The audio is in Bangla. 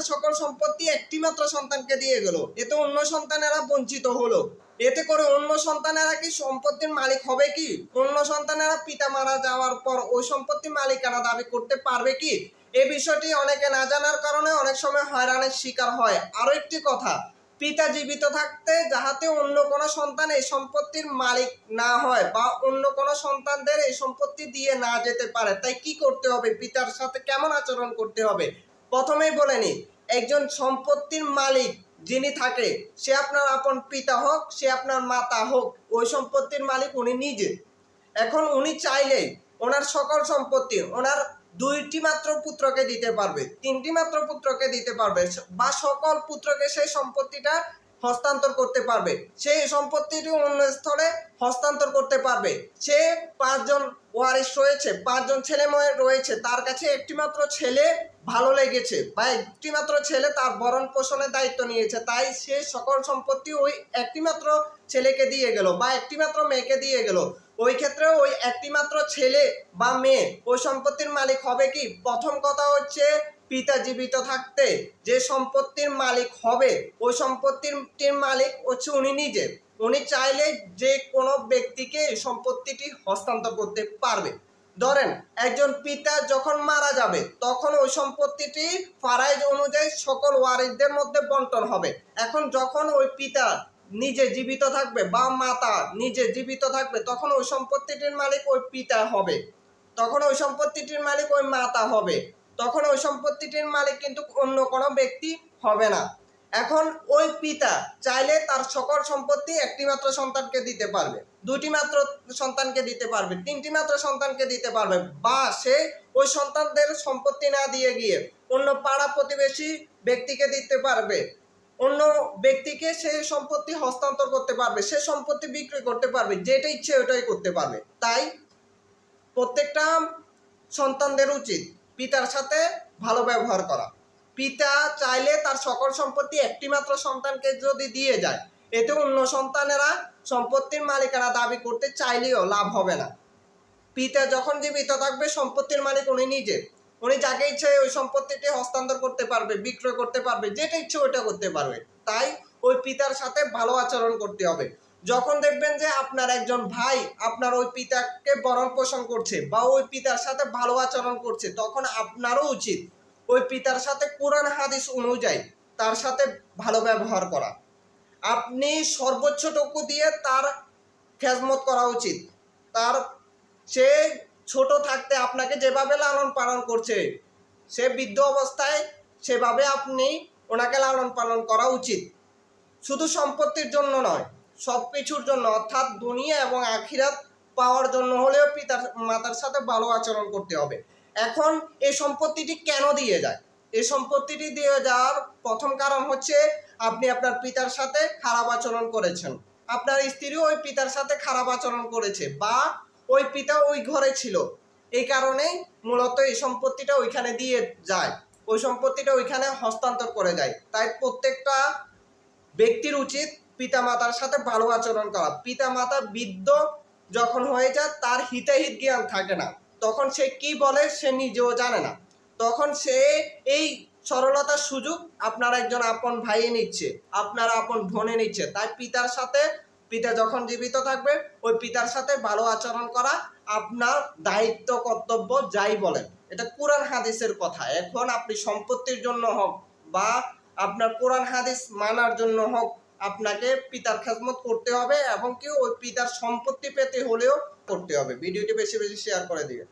তার সকল সম্পত্তি একটি মাত্র সন্তানকে দিয়ে গেল। এতে অন্য সন্তানেরা বঞ্চিত হলো। এতে করে অন্য সন্তানেরা কি সম্পত্তির মালিক হবে কি? অন্য সন্তানেরা পিতা মারা যাওয়ার পর ওই সম্পত্তির মালিকানা দাবি করতে পারবে কি? এই বিষয়টি অনেকে না জানার কারণে অনেক সময় হয়রানির শিকার হয়। আরও একটি কথা, পিতা জীবিত থাকতে যাহাতে অন্য কোনো সন্তান এই সম্পত্তির মালিক না হয় বা অন্য কোনো সন্তানদের এই সম্পত্তি দিয়ে না যেতে পারে, তাই কি করতে হবে? পিতার সাথে কেমন আচরণ করতে হবে? প্রথমেই বলে নি, একজন সম্পত্তির মালিক যিনি থাকে, সে আপনার আপন পিতা হোক, সে আপনার মাতা হোক, ওই সম্পত্তির মালিক উনি নিজে। এখন উনি চাইলেই ওনার সকল সম্পত্তি ওনার দুইটি মাত্র পুত্রকে দিতে পারবে, তিনটি মাত্র পুত্রকে দিতে পারবে, বা সকল পুত্রকে সেই সম্পত্তিটা হস্তান্তর করতে পারবে। সেই সম্পত্তিটি অন্য স্থলে হস্তান্তর করতে পারবে। সে পাঁচজন ওয়ারিশ রয়েছে, পাঁচজন ছেলে মেয়ে রয়েছে, তার কাছে একটি মাত্র ছেলে ভালো লেগেছে বা একটি মাত্র ছেলে তার ভরণ পোষণের দায়িত্ব নিয়েছে, তাই সে সকল সম্পত্তি ওই একটি মাত্র ছেলেকে দিয়ে গেল বা একটি মাত্র মেয়েকে দিয়ে গেল। ওই ক্ষেত্রে ওই একটি মাত্র ছেলে বা মেয়ে ওই সম্পত্তির মালিক হবে কি? প্রথম কথা হচ্ছে পিতা জীবিত থাকতে, যে সম্পত্তির মালিক হবে, ওই সম্পত্তির মালিক হচ্ছে উনি নিজে। উনি চাইলে যে কোনো ব্যক্তিকে সম্পত্তিটি হস্তান্তর করতে পারবে। ধরেন, একজন পিতা যখন মারা যাবে, তখন ওই সম্পত্তিটি ফারাইজ অনুযায়ী সকল ওয়ারিসদের মধ্যে বন্টন হবে। এখন যখন ওই পিতা নিজে জীবিত থাকবে বা মাতা নিজে জীবিত থাকবে, তখন ওই সম্পত্তিটির মালিক ওই পিতা হবে। তখন ওই সম্পত্তিটির মালিক ওই মাতা হবে। তখন ওই সম্পত্তিটির মালিক কিন্তু অন্য কোনো ব্যক্তি হবে না। এখন ওই পিতা চাইলে তার সকল সম্পত্তি একটি মাত্র সন্তানকে দিতে পারবে দুটি মাত্র সন্তানকে দিতে পারবে তিনটি মাত্র সন্তানকে দিতে পারবে, বা সে ওই সন্তানদের সম্পত্তি না দিয়ে গিয়ে অন্য পাড়া প্রতিবেশী ব্যক্তিকে দিতে পারবে, অন্য ব্যক্তিকে সে সম্পত্তি হস্তান্তর করতে পারবে, সে সম্পত্তি বিক্রি করতে পারবে, যেটা ইচ্ছে ওটাই করতে পারবে। তাই প্রত্যেকটা সন্তানদের উচিত পিতার সাথে ভালো ব্যবহার করা। পিতা চাইলে তার সকল সম্পত্তি একটি মাত্র সন্তানকে যদি দিয়ে যায়, এতে অন্য সন্তানেরা সম্পত্তির মালিকানা দাবি করতে চাইলেও লাভ হবে না। পিতা যখন জীবিত থাকবে, সম্পত্তির মালিক উনি নিজে। উনি যাকে ইচ্ছে ওই সম্পত্তিটি হস্তান্তর করতে পারবে, বিক্রয় করতে পারবে, যেটা ইচ্ছে ওইটা করতে পারবে। তাই ওই পিতার সাথে ভালো আচরণ করতে হবে। যখন দেখবেন যে আপনার একজন ভাই আপনার ওই পিতাকে বরণ পোষণ করছে বা ওই পিতার সাথে ভালো আচরণ করছে, তখন আপনারও উচিত ওই পিতার সাথে কোরআন হাদিস অনুযায়ী তার সাথে ভালো ব্যবহার করা। আপনি সর্বোচ্চটুকু দিয়ে তার খেজমত করা উচিত। তার সে ছোট থাকতে আপনাকে যেভাবে লালন পালন করছে, সে বৃদ্ধ অবস্থায় সেভাবে আপনি ওনাকে লালন পালন করা উচিত। শুধু সম্পত্তির জন্য নয় সব কিছুর জন্য, অর্থাৎ দুনিয়া এবং আখিরাত পাওয়ার জন্য হলেও পিতার মাতার সাথে ভালো আচরণ করতে হবে। এখন এই সম্পত্তিটি কেন দিয়ে যায়? এই সম্পত্তিটি দিয়ে যাওয়ার প্রথম কারণ হচ্ছে আপনি আপনার পিতার সাথে খারাপ আচরণ করেছেন। আপনার স্ত্রীও ওই পিতার সাথে খারাপ আচরণ করেছে বা ওই পিতা ওই ঘরে ছিল। এই কারণেই মূলত এই সম্পত্তিটা ওইখানে দিয়ে যায়। ওই সম্পত্তিটা ওইখানে হস্তান্তর করে যায় তাই প্রত্যেকটা ব্যক্তির উচিত পিতা মাতার সাথে ভালো আচরণ করা। পিতা মাতা বৃদ্ধ যখন হয়ে যায়, তার হিতাহিত জ্ঞান থাকে না। তখন সে কি বলে সে নিজেও জানে না। তখন সে এই সরলতার সুযোগ আপনার একজন আপন ভাইয়ে নিচ্ছে, আপনার আপন বোনে নিচ্ছে। তাই পিতার সাথে, পিতা যখন জীবিত থাকবে, ওই পিতার সাথে ভালো আচরণ করা আপনার দায়িত্ব, কর্তব্য যাই বলেন। এটা কোরআন হাদিসের কথা। এখন আপনি সম্পত্তির জন্য হোক বা আপনার কোরআন হাদিস মানার জন্য হোক আপনাকে পিতার খেদমত করতে হবে এবং কি ওই পিতার সম্পত্তি পেতে হলেও করতে হবে। ভিডিওটি বেশি বেশি শেয়ার করে দিবে